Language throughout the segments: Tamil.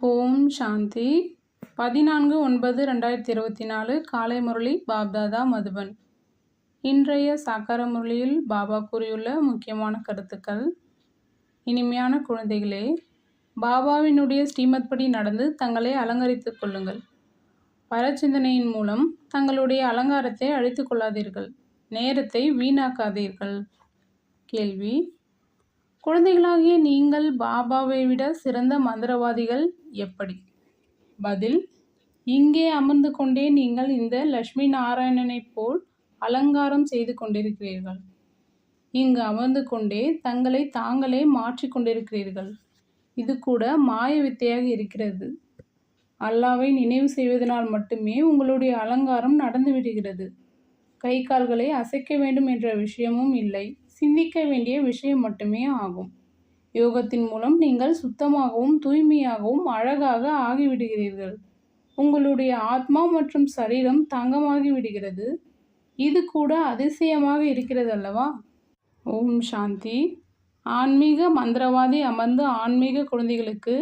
ஓம் சாந்தி. பதினான்கு ஒன்பது ரெண்டாயிரத்தி இருபத்தி நாலு காலை முரளி பாப்தாதா மதுபன். இன்றைய சாக்கார முரளியில் பாபா கூறியுள்ள முக்கியமான கருத்துக்கள். இனிமையான குழந்தைகளே பாபாவினுடைய ஸ்ரீமத் படி நடந்து தங்களை அலங்கரித்துக் கொள்ளுங்கள். பரச்சிந்தனையின் மூலம் தங்களுடைய அலங்காரத்தை அழித்து கொள்ளாதீர்கள். நேரத்தை வீணாக்காதீர்கள். கேள்வி குழந்தைகளாகிய நீங்கள் பாபாவை விட சிறந்த மந்திரவாதிகள் எப்படி? பதில் இங்கே அமர்ந்து கொண்டே நீங்கள் இந்த லட்சுமி நாராயணனைப் போல் அலங்காரம் செய்து கொண்டிருக்கிறீர்கள். இங்கு அமர்ந்து கொண்டே தங்களை தாங்களே மாற்றிக் கொண்டிருக்கிறீர்கள். இது கூட மாய வித்தையாக இருக்கிறது. அல்லாவை நினைவு செய்வதனால் மட்டுமே உங்களுடைய அலங்காரம் நடந்துவிடுகிறது கை கால்களை அசைக்க வேண்டும் என்ற விஷயமும் இல்லை. சிந்திக்க வேண்டிய விஷயம் மட்டுமே ஆகும். யோகத்தின் மூலம் நீங்கள் சுத்தமாகவும் தூய்மையாகவும் அழகாக ஆகிவிடுகிறீர்கள். உங்களுடைய ஆத்மா மற்றும் சரீரம் தங்கமாகி விடுகிறது இது கூட அதிசயமாக இருக்கிறது அல்லவா ஓம் சாந்தி. ஆன்மீக மந்திரவாதி அமர்ந்து ஆன்மீக குழந்தைகளுக்கு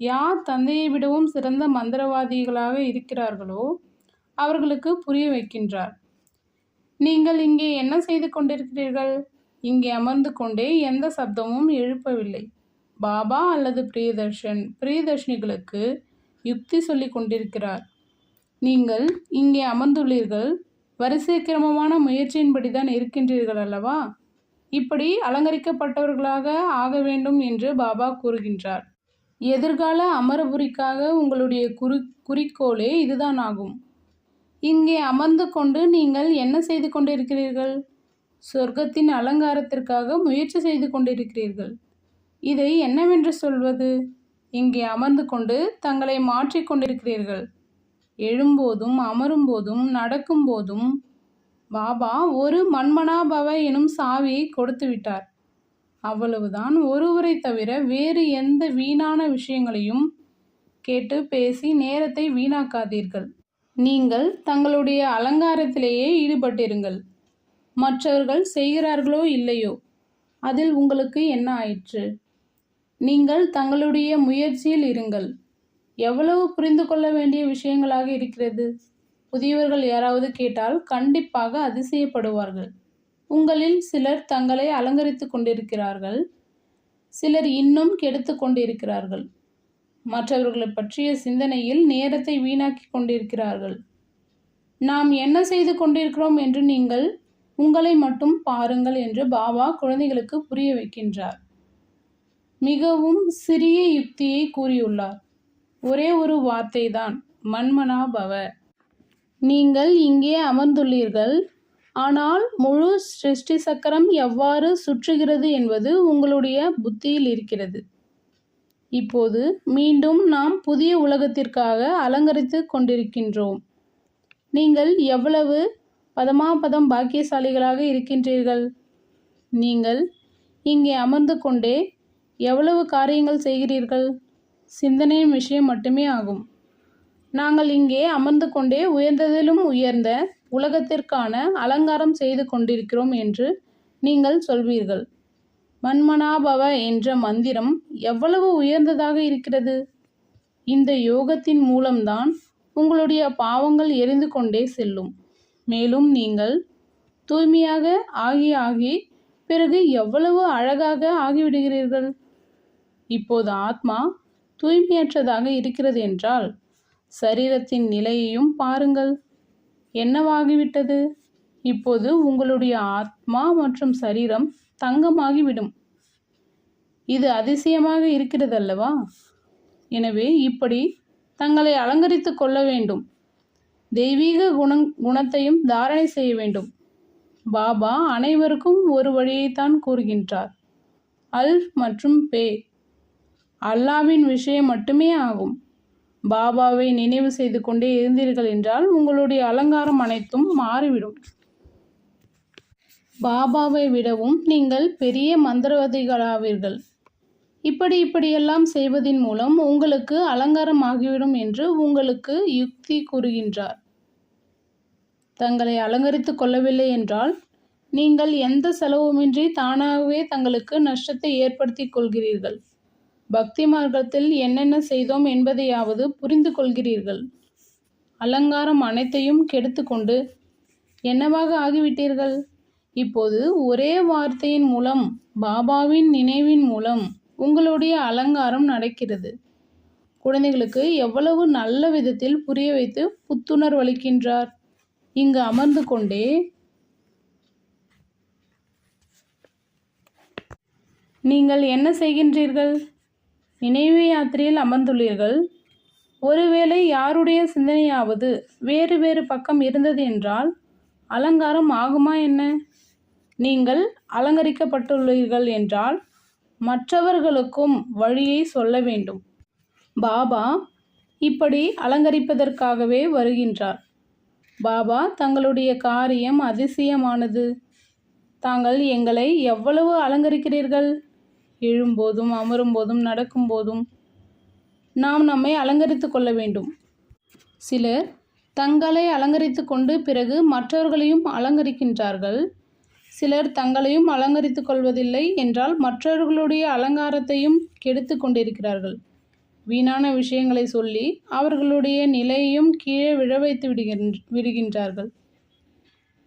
யார் தந்தையை விடவும் சிறந்த மந்திரவாதிகளாக இருக்கிறார்களோ அவர்களுக்கு புரிய வைக்கின்றார். நீங்கள் இங்கே என்ன செய்து கொண்டிருக்கிறீர்கள்? இங்கே அமர்ந்து கொண்டே எந்த சப்தமும் எழுப்பவில்லை. பாபா அல்லது பிரியதர்ஷன் பிரியதர்ஷினிகளுக்கு யுக்தி சொல்லி கொண்டிருக்கிறார். நீங்கள் இங்கே அமர்ந்துள்ளீர்கள். வரிசை கிரமமான முயற்சியின்படி தான் இருக்கின்றீர்கள் அல்லவா? இப்படி அலங்கரிக்கப்பட்டவர்களாக ஆக வேண்டும் என்று பாபா கூறுகின்றார். எதிர்கால அமரபுரிக்காக உங்களுடைய குறி குறிக்கோளே இதுதான் ஆகும். இங்கே அமர்ந்து கொண்டு நீங்கள் என்ன செய்து கொண்டிருக்கிறீர்கள்? சொர்க்கத்தின் அலங்காரத்திற்காக முயற்சி செய்து கொண்டிருக்கிறீர்கள். இதை என்னவென்று சொல்வது? இங்கே அமர்ந்து கொண்டு தங்களை மாற்றிக்கொண்டிருக்கிறீர்கள் எழும்போதும் அமரும்போதும் நடக்கும்போதும் பாபா ஒரு மண்மனாபவ எனும் சாவியை கொடுத்து விட்டார். அவ்வளவுதான். ஒருவரை தவிர வேறு எந்த வீணான விஷயங்களையும் கேட்டு பேசி நேரத்தை வீணாக்காதீர்கள். நீங்கள் தங்களுடைய அலங்காரத்திலேயே ஈடுபட்டிருங்கள். மற்றவர்கள் செய்கிறார்களோ இல்லையோ அதில் உங்களுக்கு என்ன ஆயிற்று? நீங்கள் தங்களுடைய முயற்சியில் இருங்கள். எவ்வளவு புரிந்து கொள்ள வேண்டிய விஷயங்களாக இருக்கிறது? புதியவர்கள் யாராவது கேட்டால் கண்டிப்பாக அதிசயப்படுவார்கள். உங்களில் சிலர் தங்களை அலங்கரித்து கொண்டிருக்கிறார்கள். சிலர் இன்னும் கெடுத்து கொண்டிருக்கிறார்கள். மற்றவர்களை பற்றிய சிந்தனையில் நேரத்தை வீணாக்கி கொண்டிருக்கிறார்கள். நாம் என்ன செய்து கொண்டிருக்கிறோம் என்று நீங்கள் உங்களை மட்டும் பாருங்கள் என்று பாபா குழந்தைகளுக்கு புரிய வைக்கின்றார். மிகவும் சிறிய யுக்தியை கூறியுள்ளார். ஒரே ஒரு வார்த்தை தான் மன்மனா பவ நீங்கள் இங்கே அமர்ந்துள்ளீர்கள் ஆனால் முழு சிருஷ்டி சக்கரம் எவ்வாறு சுற்றுகிறது என்பது உங்களுடைய புத்தியில் இருக்கிறது. இப்போது மீண்டும் நாம் புதிய உலகத்திற்காக அலங்கரித்து கொண்டிருக்கின்றோம். நீங்கள் எவ்வளவு பதமாபதம் பாக்கியசாலிகளாக இருக்கின்றீர்கள். நீங்கள் இங்கே அமர்ந்து கொண்டே எவ்வளவு காரியங்கள் செய்கிறீர்கள்? சிந்தனையின் விஷயம் மட்டுமே ஆகும். நாங்கள் இங்கே அமர்ந்து கொண்டே உயர்ந்ததிலும் உயர்ந்த உலகத்திற்கான அலங்காரம் செய்து கொண்டிருக்கிறோம் என்று நீங்கள் சொல்வீர்கள். மன்மனாபவ என்ற மந்திரம் எவ்வளவு உயர்ந்ததாக இருக்கிறது? இந்த யோகத்தின் மூலம்தான் உங்களுடைய பாவங்கள் எரிந்து கொண்டே செல்லும். மேலும் நீங்கள் தூய்மையாக ஆகி ஆகி பிறகு எவ்வளவு அழகாக ஆகிவிடுகிறீர்கள்? இப்போது ஆத்மா தூய்மையற்றதாக இருக்கிறது என்றால் சரீரத்தின் நிலையையும் பாருங்கள். என்னவாகிவிட்டது? இப்போது உங்களுடைய ஆத்மா மற்றும் சரீரம் தங்கமாகிவிடும். இது அதிசயமாக இருக்கிறதல்லவா? எனவே இப்படி தங்களை அலங்கரித்து கொள்ள வேண்டும். தெய்வீக குணங் குணத்தையும் தாரணை செய்ய வேண்டும். பாபா அனைவருக்கும் ஒரு வழியைத்தான் கூறுகின்றார். அல் மற்றும் பே அல்லாவின் விஷயம் மட்டுமே ஆகும். பாபாவை நினைவு செய்து கொண்டே இருந்தீர்கள் என்றால் உங்களுடைய அலங்காரம் அனைத்தும் மாறிவிடும். பாபாவை விடவும் நீங்கள் பெரிய மந்திரவாதிகளாவீர்கள். இப்படி இப்படியெல்லாம் செய்வதின் மூலம் உங்களுக்கு அலங்காரம் ஆகிவிடும் என்று உங்களுக்கு யுக்தி கூறுகின்றார். தங்களை அலங்கரித்து கொள்ளவில்லை என்றால் நீங்கள் எந்த செலவுமின்றி தானாகவே தங்களுக்கு நஷ்டத்தை ஏற்படுத்தி கொள்கிறீர்கள். பக்தி மார்க்கத்தில் என்னென்ன செய்தோம் என்பதையாவது புரிந்து கொள்கிறீர்கள். அலங்காரம் அனைத்தையும் கெடுத்துக்கொண்டு என்னவாக ஆகிவிட்டீர்கள்? இப்போது ஒரே வார்த்தையின் மூலம் பாபாவின் நினைவின் மூலம் உங்களுடைய அலங்காரம் நடக்கிறது. குழந்தைகளுக்கு எவ்வளவு நல்ல விதத்தில் புரிய வைத்து புத்துணர்வளிக்கின்றார் இங்கு அமர்ந்து கொண்டே நீங்கள் என்ன செய்கின்றீர்கள்? நினைவு யாத்திரையில் அமர்ந்துள்ளீர்கள். ஒருவேளை யாருடைய சிந்தனையாவது வேறு வேறு பக்கம் இருந்தது என்றால் அலங்காரம் ஆகுமா என்ன? நீங்கள் அலங்கரிக்கப்பட்டுள்ளீர்கள் என்றால் மற்றவர்களுக்கும் வழியை சொல்ல வேண்டும். பாபா இப்படி அலங்கரிப்பதற்காகவே வருகின்றார். பாபா தங்களுடைய காரியம் அதிசயமானது. தாங்கள் எங்களை எவ்வளவு அலங்கரிக்கிறீர்கள்? எழும்போதும் அமரும்போதும் நடக்கும்போதும் நாம் நம்மை அலங்கரித்து கொள்ள வேண்டும். சிலர் தங்களை அலங்கரித்து கொண்டு பிறகு மற்றவர்களையும் அலங்கரிக்கின்றார்கள். சிலர் தங்களையும் அலங்கரித்து கொள்வதில்லை என்றால் மற்றவர்களுடைய அலங்காரத்தையும் கெடுத்து கொண்டிருக்கிறார்கள். வீணான விஷயங்களை சொல்லி அவர்களுடைய நிலையையும் கீழே விழ வைத்து விடுகின்ற விடுகின்றார்கள்.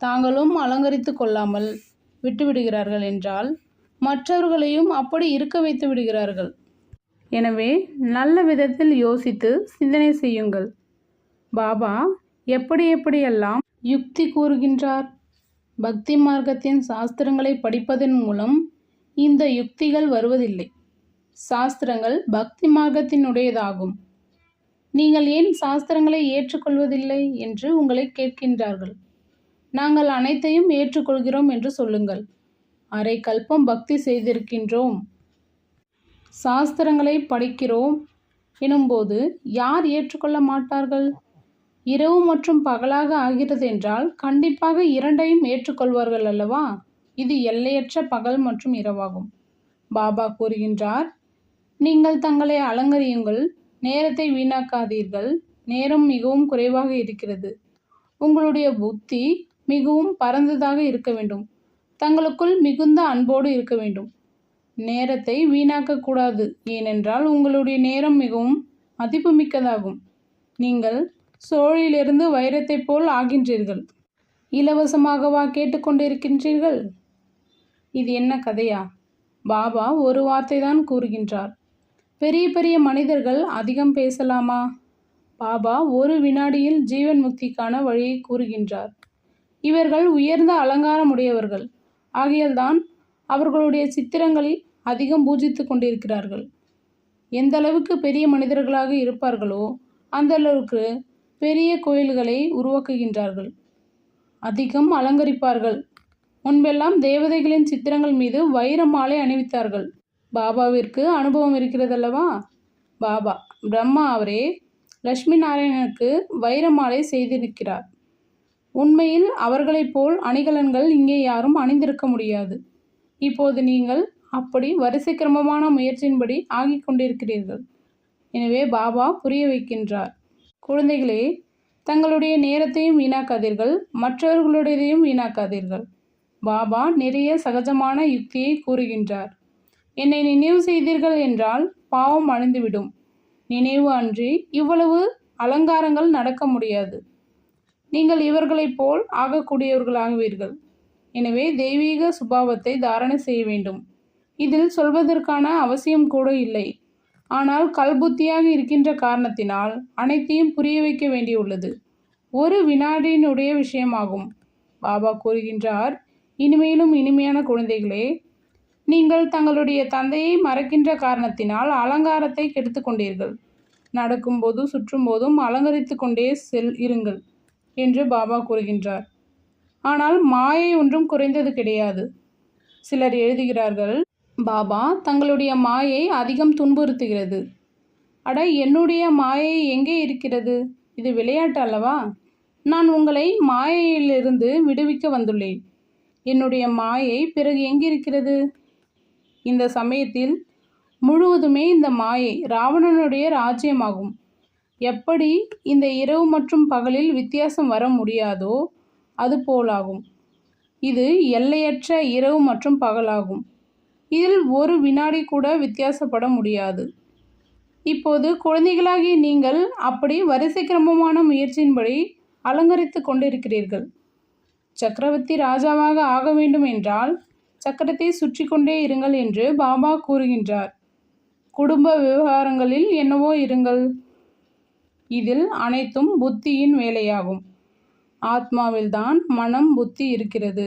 தாங்களும் அலங்கரித்து கொள்ளாமல் விட்டுவிடுகிறார்கள் என்றால் மற்றவர்களையும் அப்படி இருக்க வைத்து விடுகிறார்கள். எனவே நல்ல விதத்தில் யோசித்து சிந்தனை செய்யுங்கள். பாபா எப்படி எப்படியெல்லாம் யுக்தி கூறுகின்றார்? பக்தி மார்க்கத்தின் சாஸ்திரங்களை படிப்பதன் மூலம் இந்த யுக்திகள் வருவதில்லை. சாஸ்திரங்கள் பக்தி மார்க்கத்தினுடையதாகும். நீங்கள் ஏன் சாஸ்திரங்களை ஏற்றுக்கொள்வதில்லை என்று உங்களை கேட்கின்றார்கள். நாங்கள் அனைத்தையும் ஏற்றுக்கொள்கிறோம் என்று சொல்லுங்கள். அரை கல்பம் பக்தி செய்திருக்கின்றோம். சாஸ்திரங்களை படிக்கிறோம். எனும்போது யார் ஏற்றுக்கொள்ள மாட்டார்கள்? இரவு மற்றும் பகலாக ஆகிறது என்றால் கண்டிப்பாக இரண்டையும் ஏற்றுக்கொள்வார்கள் அல்லவா? இது எல்லையற்ற பகல் மற்றும் இரவாகும். பாபா கூறுகின்றார் நீங்கள் தங்களை அலங்கரியுங்கள் நேரத்தை வீணாக்காதீர்கள் நேரம் மிகவும் குறைவாக இருக்கிறது. உங்களுடைய புத்தி மிகவும் பரந்ததாக இருக்க வேண்டும். தங்களுக்குள் மிகுந்த அன்போடு இருக்க வேண்டும். நேரத்தை வீணாக்கக்கூடாது ஏனென்றால் உங்களுடைய நேரம் மிகவும் மதிப்புமிக்கதாகும். நீங்கள் சோழிலிருந்து வைரத்தைப் போல் ஆகின்றீர்கள். இலவசமாகவா கேட்டுக்கொண்டிருக்கின்றீர்கள் இது என்ன கதையா? பாபா ஒரு வார்த்தை தான் கூறுகின்றார். பெரிய பெரிய மனிதர்கள் அதிகம் பேசலாமா? பாபா ஒரு வினாடியில் ஜீவன் முக்திக்கான வழியை கூறுகின்றார். இவர்கள் உயர்ந்த அலங்காரமுடையவர்கள். ஆகையால்தான் அவர்களுடைய சித்திரங்களில் அதிகம் பூஜித்து கொண்டிருக்கிறார்கள். எந்த அளவுக்கு பெரிய மனிதர்களாக இருப்பார்களோ அந்த அளவுக்கு பெரிய கோயில்களை உருவாக்குகின்றார்கள். அதிகம் அலங்கரிப்பார்கள். முன்பெல்லாம் தேவதைகளின் சித்திரங்கள் மீது வைர மாலை அணிவித்தார்கள். பாபாவிற்கு அனுபவம் இருக்கிறதல்லவா? பாபா பிரம்மா அவரே லட்சுமி நாராயணனுக்கு வைர மாலை செய்திருக்கிறார். உண்மையில் அவர்களைப் போல் அணிகலன்கள் இங்கே யாரும் அணிந்திருக்க முடியாது. இப்போது நீங்கள் அப்படி வரிசை கிரமமான முயற்சியின்படி ஆகிக் கொண்டிருக்கிறீர்கள். எனவே பாபா புரிய வைக்கின்றார். குழந்தைகளே தங்களுடைய நேரத்தையும் வீணாக்காதீர்கள் மற்றவர்களுடையதையும் வீணாக்காதீர்கள். பாபா நிறைய சகஜமான யுக்தியை கூறுகின்றார். என்னை நினைவு செய்தீர்கள் என்றால் பாவம் அழிந்துவிடும். நினைவு அன்றி இவ்வளவு அலங்காரங்கள் நடக்க முடியாது. நீங்கள் இவர்களைப் போல் ஆகக்கூடியவர்களாகுவீர்கள். எனவே தெய்வீக சுபாவத்தை தாரணை செய்ய வேண்டும். இதில் சொல்வதற்கான அவசியம் கூட இல்லை. ஆனால் கல்புத்தியாக இருக்கின்ற காரணத்தினால் அனைத்தையும் புரிய வைக்க வேண்டியுள்ளது. ஒரு வினாடியினுடைய விஷயமாகும். பாபா கூறுகின்றார் இனிமேலும் இனிமையான குழந்தைகளே நீங்கள் தங்களுடைய தந்தையை மறக்கின்ற காரணத்தினால் அலங்காரத்தை கெடுத்துக்கொண்டீர்கள் நடக்கும்போது சுற்றும்போதும் அலங்கரித்து கொண்டே செல் இருங்கள் என்று பாபா கூறுகின்றார். ஆனால் மாயை ஒன்றும் குறைந்தது கிடையாது. சிலர் எழுதுகிறார்கள் பாபா தங்களுடைய மாயை அதிகம் துன்புறுத்துகிறது. அட என்னுடைய மாயை எங்கே இருக்கிறது? இது விளையாட்டு அல்லவா? நான் உங்களை மாயையிலிருந்து விடுவிக்க வந்துள்ளேன். என்னுடைய மாயை பிறகு எங்கிருக்கிறது? இந்த சமயத்தில் முழுவதுமே இந்த மாயை ராவணனுடைய ராஜ்யமாகும். எப்படி இந்த இரவு மற்றும் பகலில் வித்தியாசம் வர முடியாதோ அது போலாகும். இது எல்லையற்ற இரவு மற்றும் பகலாகும். இதில் ஒரு வினாடி கூட வித்தியாசப்பட முடியாது. இப்போது குழந்தைகளாகிய நீங்கள் அப்படி வரிசை கிரமமான முயற்சியின்படி அலங்கரித்து கொண்டிருக்கிறீர்கள். சக்கரவர்த்தி ராஜாவாக ஆக வேண்டும் என்றால் சக்கரத்தை சுற்றி கொண்டே இருங்கள் என்று பாபா கூறுகின்றார். குடும்ப விவகாரங்களில் என்னவோ இருங்கள். இதில் அனைத்தும் புத்தியின் வேலையாகும். ஆத்மாவில்தான் மனம் புத்தி இருக்கிறது.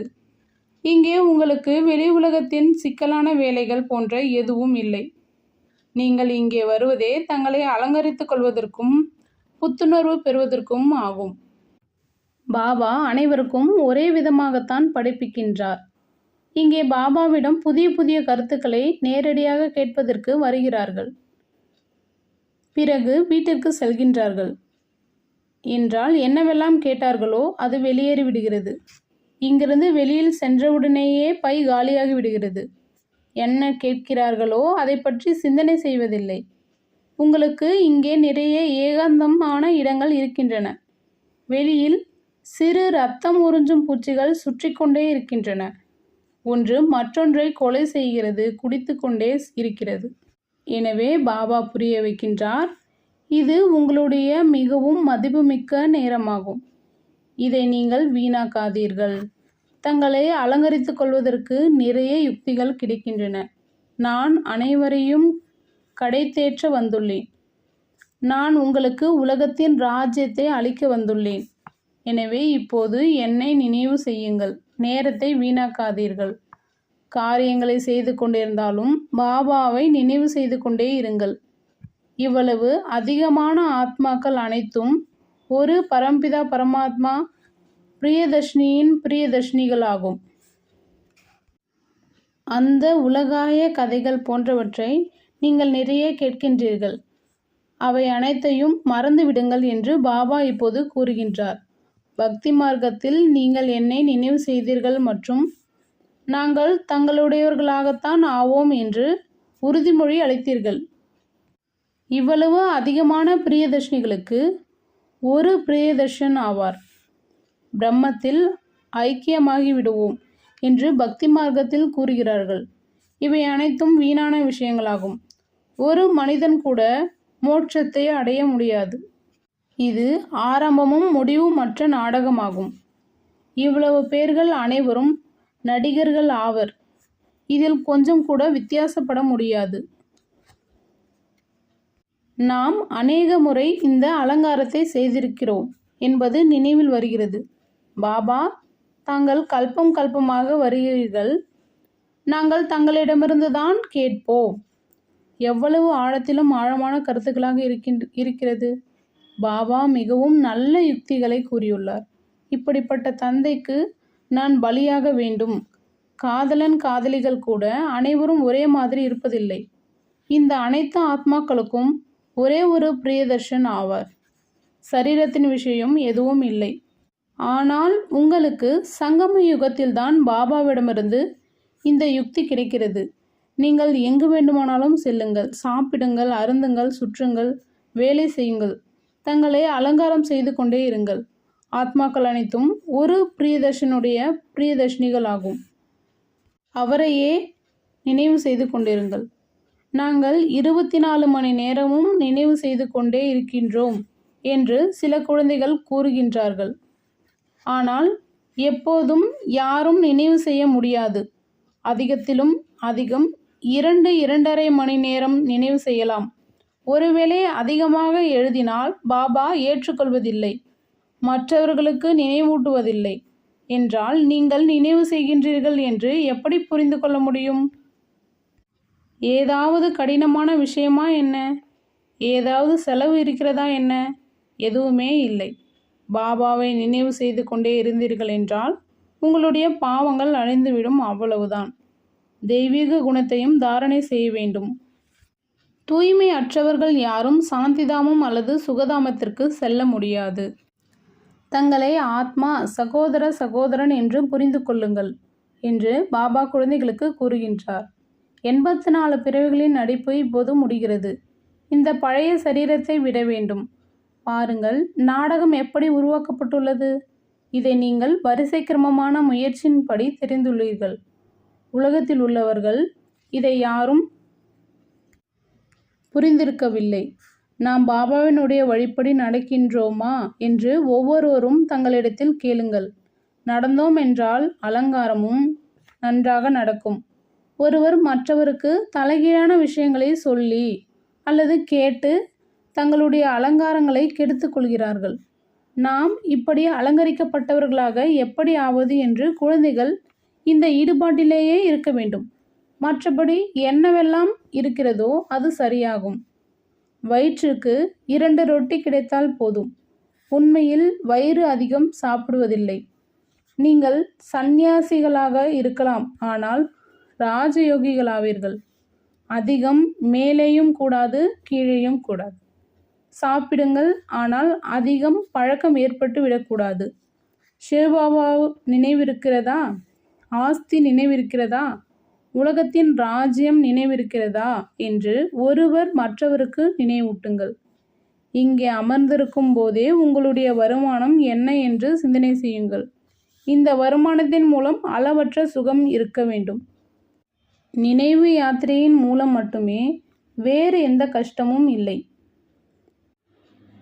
இங்கே உங்களுக்கு வெளி உலகத்தின் சிக்கலான வேலைகள் போன்ற எதுவும் இல்லை. நீங்கள் இங்கே வருவதே தங்களை அலங்கரித்துக் கொள்வதற்கும் புத்துணர்வு பெறுவதற்கும் ஆகும். பாபா அனைவருக்கும் ஒரே விதமாகத்தான் படிப்பிக்கின்றார். இங்கே பாபாவிடம் புதிய புதிய கருத்துக்களை நேரடியாக கேட்பதற்கு வருகிறார்கள். பிறகு வீட்டிற்கு செல்கின்றார்கள். என்றால் என்னவெல்லாம் கேட்டார்களோ அது வெளியேறிவிடுகிறது. இங்கிருந்து வெளியில் சென்றவுடனேயே பை காலியாகி விடுகிறது. என்ன கேட்கிறார்களோ அதை பற்றி சிந்தனை செய்வதில்லை. உங்களுக்கு இங்கே நிறைய ஏகாந்தமான இடங்கள் இருக்கின்றன. வெளியில் சிறு ரத்தம் உறிஞ்சும் பூச்சிகள் சுற்றி கொண்டே இருக்கின்றன. ஒன்று மற்றொன்றை கொலை செய்கிறது குடித்து கொண்டே இருக்கிறது. எனவே பாபா புரிய வைக்கின்றார் இது உங்களுடைய மிகவும் மதிப்புமிக்க நேரமாகும். இதை நீங்கள் வீணாக்காதீர்கள். தங்களை அலங்கரித்துக் கொள்வதற்கு நிறைய யுக்திகள் கிடைக்கின்றன. நான் அனைவரையும் கடை தேற்ற வந்துள்ளேன். நான் உங்களுக்கு உலகத்தின் ராஜ்யத்தை அளிக்க வந்துள்ளேன். எனவே இப்போது என்னை நினைவு செய்யுங்கள். நேரத்தை வீணாக்காதீர்கள். காரியங்களை செய்து கொண்டிருந்தாலும் பாபாவை நினைவு செய்து கொண்டே இருங்கள். இவ்வளவு அதிகமான ஆத்மாக்கள் அனைத்தும் ஒரு பரம்பிதா பரமாத்மா பிரியதர்ஷினியின் பிரியதர்ஷினிகளாகும். அந்த உலகாய கதைகள் போன்றவற்றை நீங்கள் நிறைய கேட்கின்றீர்கள். அவை அனைத்தையும் மறந்துவிடுங்கள் என்று பாபா இப்போது கூறுகின்றார். பக்தி மார்க்கத்தில் நீங்கள் என்னை நினைவு செய்தீர்கள் மற்றும் நாங்கள் தங்களுடையவர்களாகத்தான் ஆவோம் என்று உறுதிமொழி அளித்தீர்கள். இவ்வளவு அதிகமான பிரியதர்ஷினிகளுக்கு ஒரு பிரியதர்ஷன் ஆவார். பிரம்மத்தில் ஐக்கியமாகி விடுவோம் என்று பக்தி மார்க்கத்தில் கூறுகிறார்கள். இவை அனைத்தும் வீணான விஷயங்களாகும். ஒரு மனிதன் கூட மோட்சத்தை அடைய முடியாது. இது ஆரம்பமும் முடிவும் மற்ற நாடகமாகும். இவ்வளவு பேர்கள் அனைவரும் நடிகர்கள் ஆவர். இதில் கொஞ்சம் கூட வித்தியாசப்பட முடியாது. நாம் அநேக முறை இந்த அலங்காரத்தை செய்திருக்கிறோம் என்பது நினைவில் வருகிறது. பாபா தாங்கள் கல்பம் கல்பமாக வருகிறீர்கள். நாங்கள் தங்களிடமிருந்து தான் கேட்போம். எவ்வளவு ஆழத்திலும் ஆழமான கருத்துக்களாக இருக்கின்ற இருக்கிறது. பாபா மிகவும் நல்ல யுக்திகளை கூறியுள்ளார். இப்படிப்பட்ட தந்தைக்கு நான் பலியாக வேண்டும். காதலன் காதலிகள் கூட அனைவரும் ஒரே மாதிரி இருப்பதில்லை. இந்த அனைத்து ஆத்மாக்களுக்கும் ஒரே ஒரு பிரியதர்ஷன் ஆவார். சரீரத்தின் விஷயம் எதுவும் இல்லை. ஆனால் உங்களுக்கு சங்கம யுகத்தில்தான் பாபாவிடமிருந்து இந்த யுக்தி கிடைக்கிறது. நீங்கள் எங்கு வேண்டுமானாலும் செல்லுங்கள். சாப்பிடுங்கள் அருந்துங்கள் சுற்றுங்கள் வேலை செய்யுங்கள். தங்களை அலங்காரம் செய்து கொண்டே இருங்கள். ஆத்மாக்கள் அனைத்தும் ஒரு பிரியதர்ஷனுடைய பிரியதர்ஷினிகள் ஆகும் அவரையே நினைவு செய்து கொண்டிருங்கள். நாங்கள் இருபத்தி நாலு மணி நேரமும் நினைவு செய்து கொண்டே இருக்கின்றோம் என்று சில குழந்தைகள் கூறுகின்றார்கள். ஆனால் எப்போதும் யாரும் நினைவு செய்ய முடியாது. அதிகத்திலும் அதிகம் இரண்டு இரண்டரை மணி நேரம் நினைவு செய்யலாம். ஒருவேளை அதிகமாக எழுதினால் பாபா ஏற்றுக்கொள்வதில்லை. மற்றவர்களுக்கு நினைவூட்டுவதில்லை. என்றால் நீங்கள் நினைவு செய்கின்றீர்கள் என்று எப்படி புரிந்து கொள்ள முடியும்? ஏதாவது கடினமான விஷயமா என்ன? ஏதாவது செலவு இருக்கிறதா என்ன? எதுவுமே இல்லை. பாபாவை நினைவு செய்து கொண்டே இருந்தீர்கள் என்றால் உங்களுடைய பாவங்கள் அழிந்துவிடும் அவ்வளவுதான். தெய்வீக குணத்தையும் தாரணை செய்ய வேண்டும். தூய்மை அற்றவர்கள் யாரும் சாந்திதாமம் அல்லது சுகதாமத்திற்கு செல்ல முடியாது. தங்களை ஆத்மா சகோதர சகோதரன் என்று புரிந்து கொள்ளுங்கள் என்று பாபா குழந்தைகளுக்கு கூறுகின்றார். எண்பத்தி நாலு பிறவிகளின் நடிப்பு இப்போது முடிகிறது. இந்த பழைய சரீரத்தை விட வேண்டும். பாருங்கள் நாடகம் எப்படி உருவாக்கப்பட்டுள்ளது? இதை நீங்கள் வரிசை கிரமமான முயற்சியின்படி தெரிந்துள்ளீர்கள். உலகத்தில் உள்ளவர்கள் இதை யாரும் புரிந்திருக்கவில்லை. நாம் பாபாவினுடைய வழிப்படி நடக்கின்றோமா என்று ஒவ்வொருவரும் தங்களிடத்தில் கேளுங்கள். நடந்தோம் என்றால் அலங்காரமும் நன்றாக நடக்கும். ஒருவர் மற்றவருக்கு தலைகீழான விஷயங்களை சொல்லி அல்லது கேட்டு தங்களுடைய அலங்காரங்களை கெடுத்து கொள்கிறார்கள். நாம் இப்படி அலங்கரிக்கப்பட்டவர்களாக எப்படி ஆவது என்று குழந்தைகள் இந்த ஈடுபாட்டிலேயே இருக்க வேண்டும். மற்றபடி என்னவெல்லாம் இருக்கிறதோ அது சரியாகும். வயிற்றுக்கு இரண்டு ரொட்டி கிடைத்தால் போதும். உண்மையில் வயிறு அதிகம் சாப்பிடுவதில்லை. நீங்கள் சந்நியாசிகளாக இருக்கலாம் ஆனால் ராஜயோகிகளாவீர்கள். அதிகம் மேலேயும் கூடாது கீழேயும் கூடாது. சாப்பிடுங்கள். ஆனால் அதிகம் பழக்கம் ஏற்பட்டு விடக்கூடாது. சிவபாபா நினைவிருக்கிறதா? ஆஸ்தி நினைவிருக்கிறதா? உலகத்தின் ராஜ்யம் நினைவிருக்கிறதா? என்று ஒருவர் மற்றவருக்கு நினைவூட்டுங்கள். இங்கே அமர்ந்திருக்கும் போதே உங்களுடைய வருமானம் என்ன என்று சிந்தனை செய்யுங்கள். இந்த வருமானத்தின் மூலம் அளவற்ற சுகம் இருக்க வேண்டும். நினைவு யாத்திரையின் மூலம் மட்டுமே வேறு எந்த கஷ்டமும் இல்லை.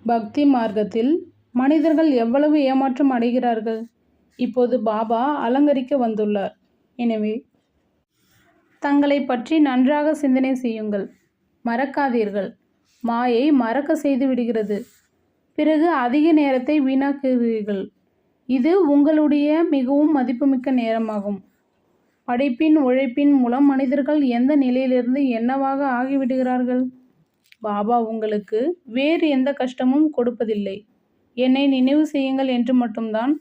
பக்தி மார்க்கத்தில் மனிதர்கள் எவ்வளவு ஏமாற்றம் அடைகிறார்கள்? இப்போது பாபா அலங்கரிக்க வந்துள்ளார். எனவே தங்களை பற்றி நன்றாக சிந்தனை செய்யுங்கள். மறக்காதீர்கள். மாயை மறக்க செய்து விடுகிறது. பிறகு அதிக நேரத்தை வீணாக்குகிறீர்கள். இது உங்களுடைய மிகவும் மதிப்புமிக்க நேரமாகும். படைப்பின் உழைப்பின் மூலம் மனிதர்கள் எந்த நிலையிலிருந்து என்னவாக ஆகிவிடுகிறார்கள்? பாபா உங்களுக்கு வேறு எந்த கஷ்டமும் கொடுப்பதில்லை. என்னை நினைவு செய்யுங்கள் என்று மட்டும்தான்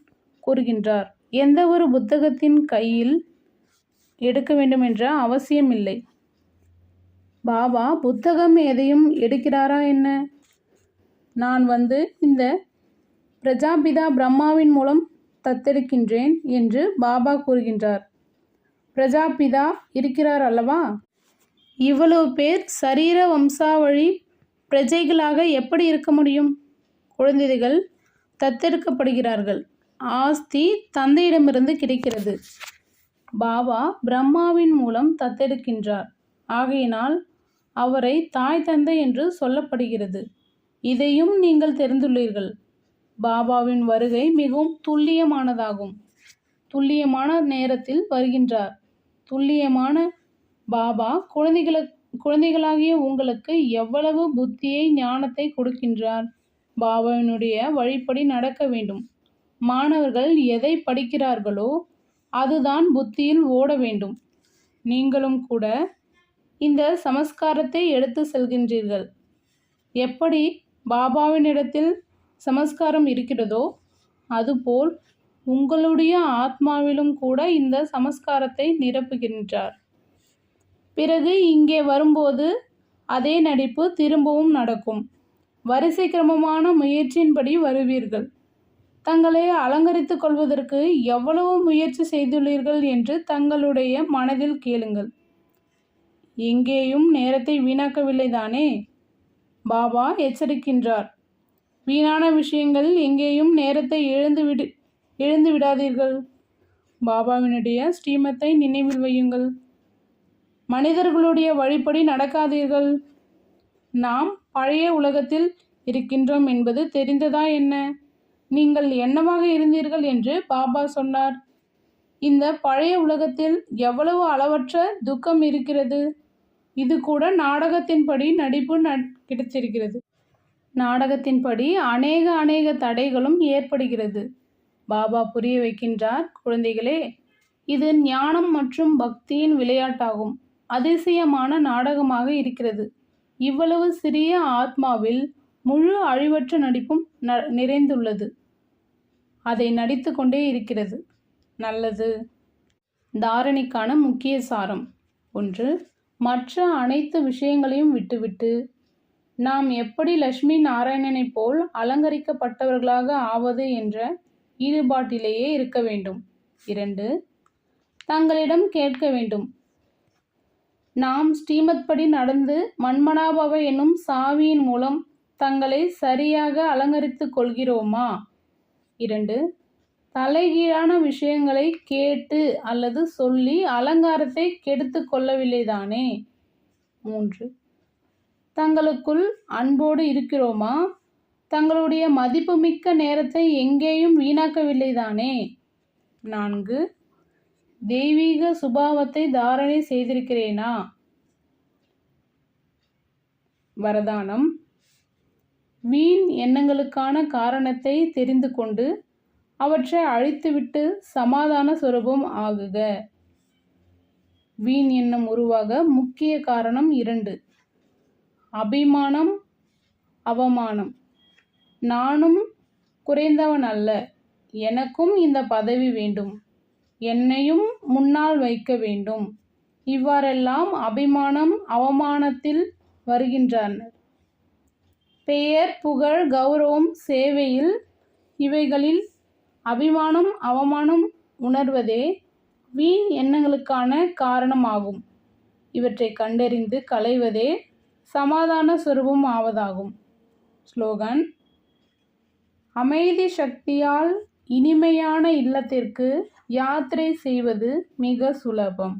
கூறுகின்றார். எந்த ஒரு புத்தகத்தின் கையில் எடுக்க வேண்டும் என்ற அவசியம் இல்லை பாபா புத்தகம் எதையும் எடுக்கிறாரா என்ன? நான் வந்து இந்த பிரஜாபிதா பிரம்மாவின் மூலம் தத்தெடுக்கின்றேன் என்று பாபா கூறுகின்றார். பிரஜாபிதா இருக்கிறார் அல்லவா? இவ்வளவு பேர் சரீர வம்சாவழி பிரஜைகளாக எப்படி இருக்க முடியும்? குழந்தைகள் தத்தெடுக்கப்படுகிறார்கள். ஆஸ்தி தந்தையிடமிருந்து கிடைக்கிறது. பாபா பிரம்மாவின் மூலம் தத்தெடுக்கின்றார். ஆகையினால் அவரை தாய் தந்தை என்று சொல்லப்படுகிறது. இதையும் நீங்கள் தெரிந்துள்ளீர்கள். பாபாவின் வருகை மிகவும் துல்லியமானதாகும். துல்லியமான நேரத்தில் வருகின்றார். துல்லியமான பாபா குழந்தைகள குழந்தைகளாகிய உங்களுக்கு எவ்வளவு புத்தியை ஞானத்தை கொடுக்கின்றார்? பாபாவினுடைய வழிப்படி நடக்க வேண்டும். மாணவர்கள் எதை படிக்கிறார்களோ அதுதான் புத்தியில் ஓட வேண்டும். நீங்களும் கூட இந்த சமஸ்காரத்தை எடுத்து செல்கின்றீர்கள். எப்படி பாபாவினிடத்தில் சமஸ்காரம் இருக்கிறதோ அதுபோல் உங்களுடைய ஆத்மாவிலும் கூட இந்த சமஸ்காரத்தை நிரப்புகின்றார். பிறகு இங்கே வரும்போது அதே நடிப்பு திரும்பவும் நடக்கும். வரிசை கிரமமான முயற்சியின்படி வருவீர்கள். தங்களை அலங்கரித்துக் கொள்வதற்கு எவ்வளவு முயற்சி செய்துள்ளீர்கள் என்று தங்களுடைய மனதில் கேளுங்கள். எங்கேயும் நேரத்தை வீணாக்கவில்லை தானே? பாபா எச்சரிக்கின்றார். வீணான விஷயங்கள் எங்கேயும் நேரத்தை எழுந்து விடு எழுந்து விடாதீர்கள். பாபாவினுடைய ஸ்ரீமத்தை நினைவில் வையுங்கள். மனிதர்களுடைய வழிப்படி நடக்காதீர்கள். நாம் பழைய உலகத்தில் இருக்கின்றோம் என்பது தெரிந்ததா என்ன? நீங்கள் என்னவாக இருந்தீர்கள் என்று பாபா சொன்னார். இந்த பழைய உலகத்தில் எவ்வளவு அளவற்ற துக்கம் இருக்கிறது? இது கூட நாடகத்தின்படி நடிப்பு நட் கிடைத்திருக்கிறது. நாடகத்தின்படி அநேக அநேக தடைகளும் ஏற்படுகிறது. பாபா புரிய வைக்கின்றார் குழந்தைகளே இது ஞானம் மற்றும் பக்தியின் விளையாட்டாகும். அதிசயமான நாடகமாக இருக்கிறது. இவ்வளவு சிறிய ஆத்மாவில் முழு அழிவற்ற நடிப்பும் ந நிறைந்துள்ளது. அதை நடித்து கொண்டே இருக்கிறது. நல்லது. தாரணிக்கான முக்கிய சாரம். ஒன்று மற்ற அனைத்து விஷயங்களையும் விட்டுவிட்டு நாம் எப்படி லட்சுமி நாராயணனைப் போல் அலங்கரிக்கப்பட்டவர்களாக ஆவது என்ற ஈடுபாட்டிலேயே இருக்க வேண்டும். இரண்டு தங்களிடம் கேட்க வேண்டும். நாம் ஸ்ரீமத்படி நடந்து மண்மனாபவ என்னும் சாவியின் மூலம் தங்களை சரியாக அலங்கரித்து கொள்கிறோமா? இரண்டு தலைகீழான விஷயங்களை கேட்டு அல்லது சொல்லி அலங்காரத்தை கெடுத்து கொள்ளவில்லைதானே? மூன்று தங்களுக்குள் அன்போடு இருக்கிறோமா? தங்களுடைய மதிப்புமிக்க நேரத்தை எங்கேயும் வீணாக்கவில்லைதானே? நான்கு தெய்வீக சுபாவத்தை தாரணை செய்திருக்கிறேனா? வரதானம். வீண் எண்ணங்களுக்கான காரணத்தை தெரிந்து கொண்டு அவற்றை அழித்துவிட்டு சமாதான சுரூபம் ஆகுக. வீண் எண்ணம் உருவாக முக்கிய காரணம் இரண்டு. அபிமானம் அவமானம். நானும் குறைந்தவன் அல்ல எனக்கும் இந்த பதவி வேண்டும். என்னையும் முன்னால் வைக்க வேண்டும். இவ்வாறெல்லாம் அபிமானம் அவமானத்தில் வருகின்றனர் பெயர் புகழ் கௌரவம் சேவையில் இவைகளில் அபிமானம் அவமானம் உணர்வதே வீண் எண்ணங்களுக்கான காரணமாகும். இவற்றை கண்டறிந்து களைவதே சமாதான சுரூபம் ஆவதாகும். ஸ்லோகன் அமைதி சக்தியால் இனிமையான இல்லத்திற்கு யாத்திரை செய்வது மிக சுலபம்.